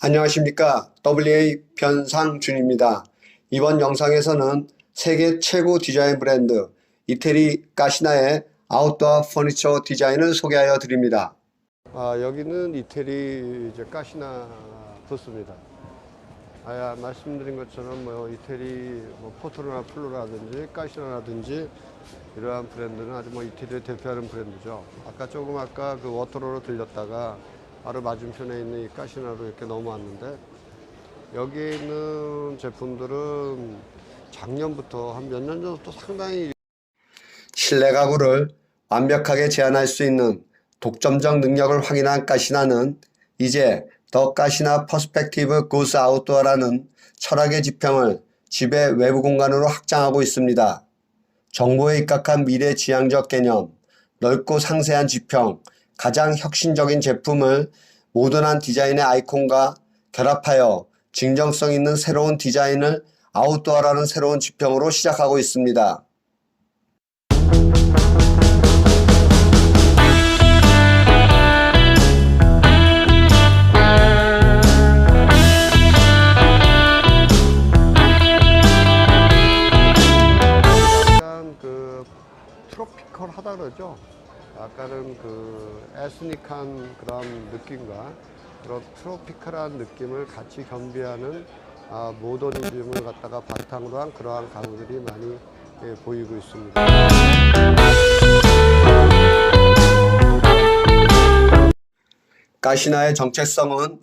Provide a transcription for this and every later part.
안녕하십니까 WA 변상준입니다. 이번 영상에서는 세계 최고 디자인 브랜드 이태리 까시나의 아웃도어 퍼니처 디자인을 소개하여 드립니다. 아, 여기는 이태리 이제 까시나 부스입니다. 아, 말씀드린 것처럼 뭐 이태리 뭐 포토로나 플로라든지 까시나라든지 이러한 브랜드는 아주 뭐 이태리를 대표하는 브랜드죠. 아까 조금 아까 그 워터로로 들렸다가 바로 맞은편에 있는 이 까시나로 이렇게 넘어왔는데 여기에 있는 제품들은 작년부터 한 몇 년 전부터 상당히 실내 가구를 완벽하게 제한할 수 있는 독점적 능력을 확인한 까시나는 이제 더 까시나 퍼스펙티브 고스 아웃도어라는 철학의 지평을 집의 외부 공간으로 확장하고 있습니다. 정보에 입각한 미래 지향적 개념, 넓고 상세한 지평, 가장 혁신적인 제품을 모던한 디자인의 아이콘과 결합하여 진정성 있는 새로운 디자인을 아웃도어라는 새로운 지평으로 시작하고 있습니다. 하다 그러죠. 약간은 그 에스닉한 그런 느낌과 그런 트로피컬한 느낌을 같이 겸비하는 아, 모더니즘을 갖다가 바탕으로 한 그러한 가구들이 많이 예, 보이고 있습니다. 가시나의 정체성은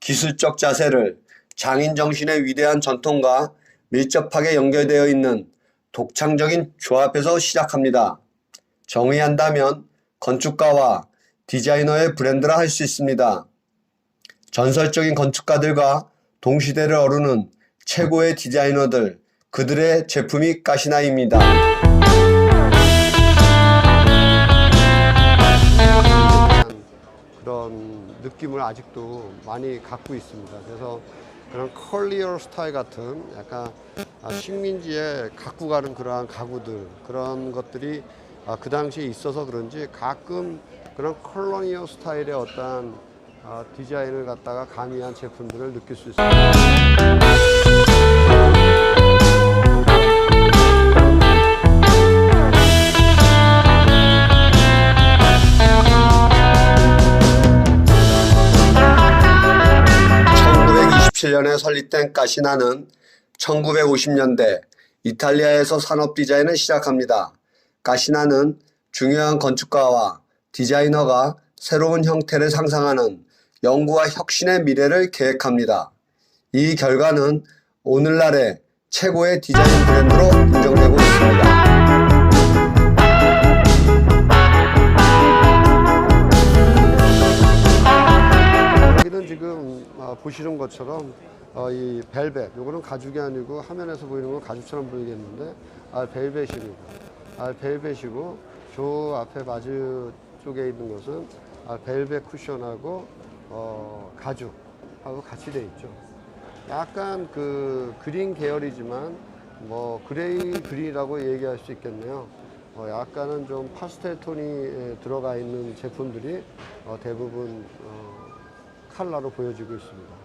기술적 자세를 장인 정신의 위대한 전통과 밀접하게 연결되어 있는 독창적인 조합에서 시작합니다. 정의한다면 건축가와 디자이너의 브랜드라 할 수 있습니다. 전설적인 건축가들과 동시대를 어루는 최고의 디자이너들, 그들의 제품이 가시나입니다. 그런 느낌을 아직도 많이 갖고 있습니다. 그래서 그런 컬리어 스타일 같은 약간 아, 식민지에 갖고 가는 그러한 가구들 그런 것들이 아, 그 당시에 있어서 그런지 가끔 그런 컬러니어 스타일의 어떤 아, 디자인을 갖다가 가미한 제품들을 느낄 수 있습니다. (1927년에) 설립된 까시나는 (1950년대) 이탈리아에서 산업 디자인을 시작합니다. 가시나는 중요한 건축가와 디자이너가 새로운 형태를 상상하는 연구와 혁신의 미래를 계획합니다. 이 결과는 오늘날의 최고의 디자인 브랜드로 인정되고 있습니다. 여기는 지금 어, 보시는 것처럼 어, 이 벨벳, 요거는 가죽이 아니고 화면에서 보이는 건 가죽처럼 보이겠는데 아, 벨벳입니다. 아, 벨벳이고 저 앞에 마주 쪽에 있는 것은 아, 벨벳 쿠션하고 어, 가죽하고 같이 돼 있죠. 약간 그 그린 계열이지만 뭐 그레이 그린이라고 얘기할 수 있겠네요. 어, 약간은 좀 파스텔 톤이 에, 들어가 있는 제품들이 어, 대부분 어, 컬러로 보여지고 있습니다.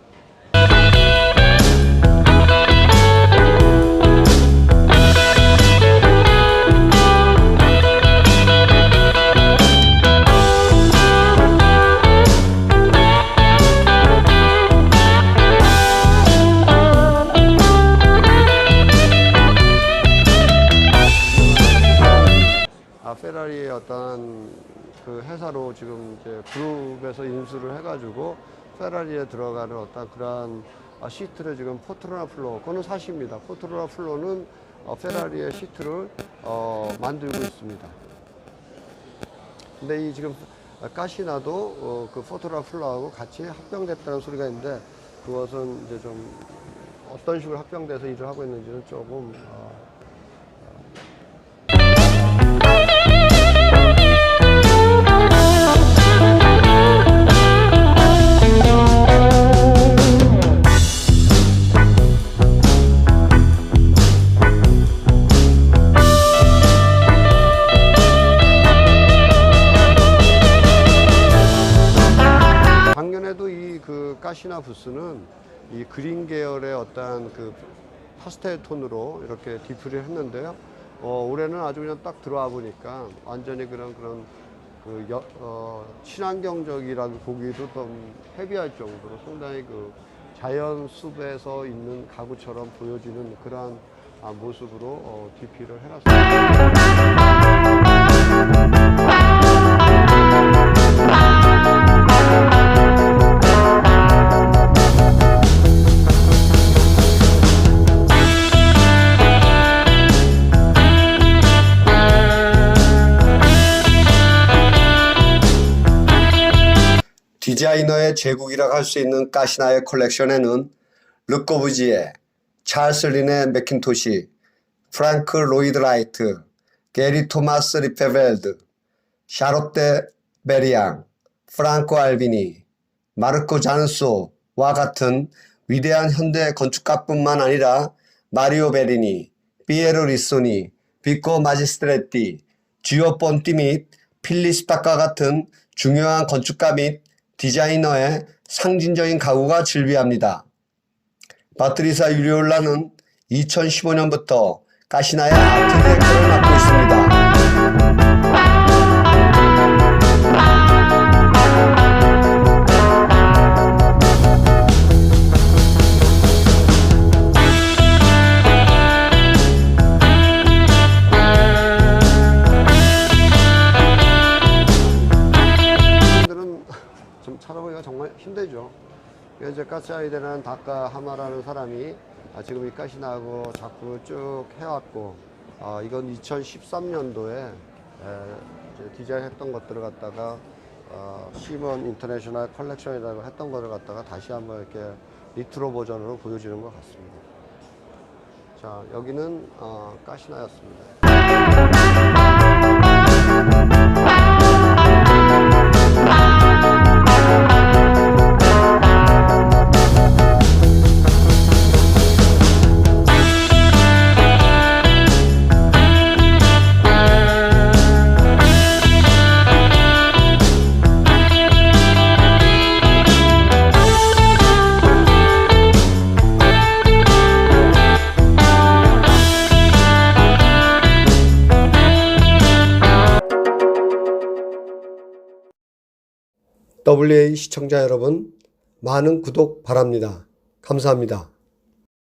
어떤 그 회사로 지금 이제 그룹에서 인수를 해가지고 페라리에 들어가는 어떤 그러한 아, 시트를 지금 포트로나 플로, 그거는 사실입니다. 포트로나 플로는 어, 페라리의 시트를 어, 만들고 있습니다. 근데 이 지금 가시나도 어, 그 포트로나 플로하고 같이 합병됐다는 소리가 있는데 그것은 이제 좀 어떤 식으로 합병돼서 일을 하고 있는지는 조금 어, 시나 부스는 이 그린 계열의 어떤 그 파스텔 톤으로 이렇게 디프를 했는데요. 어, 올해는 아주 그냥 딱 들어와 보니까 완전히 그런 그런 그 여, 어, 친환경적이라고 보기도 좀 헤비할 정도로 상당히 그 자연 숲에서 있는 가구처럼 보여지는 그러한 아, 모습으로 어, DP를 해놨습니다. 디자이너의 제국이라고 할수 있는 까시나의 컬렉션에는 르꼬부지에, 찰스 린의 맥킨토시, 프랑크 로이드 라이트, 게리 토마스 리페벨드, 샤롯데 베리앙, 프랑코 알비니, 마르코 잔소와 같은 위대한 현대 건축가뿐만 아니라 마리오 베리니, 피에로 리소니, 비코 마지스트레티, 지오 본티 및 필리스파과 같은 중요한 건축가 및 디자이너의 상징적인 가구가 즐비합니다. 바트리사 유리올라는 2015년부터 가시나의 아트 디렉터를 맡고 있습니다. 가스아이드라는 닭가 하마라는 사람이 아, 지금 이 가시나하고 작품을 쭉 해왔고 아, 이건 2013년도에 디자인했던 것들을 갖다가 어, 시먼 인터내셔널 컬렉션이라고 했던 것을 갖다가 다시 한번 이렇게 리트로 버전으로 보여주는 것 같습니다. 자 여기는 어, 가시나였습니다. WA 시청자 여러분, 많은 구독 바랍니다. 감사합니다.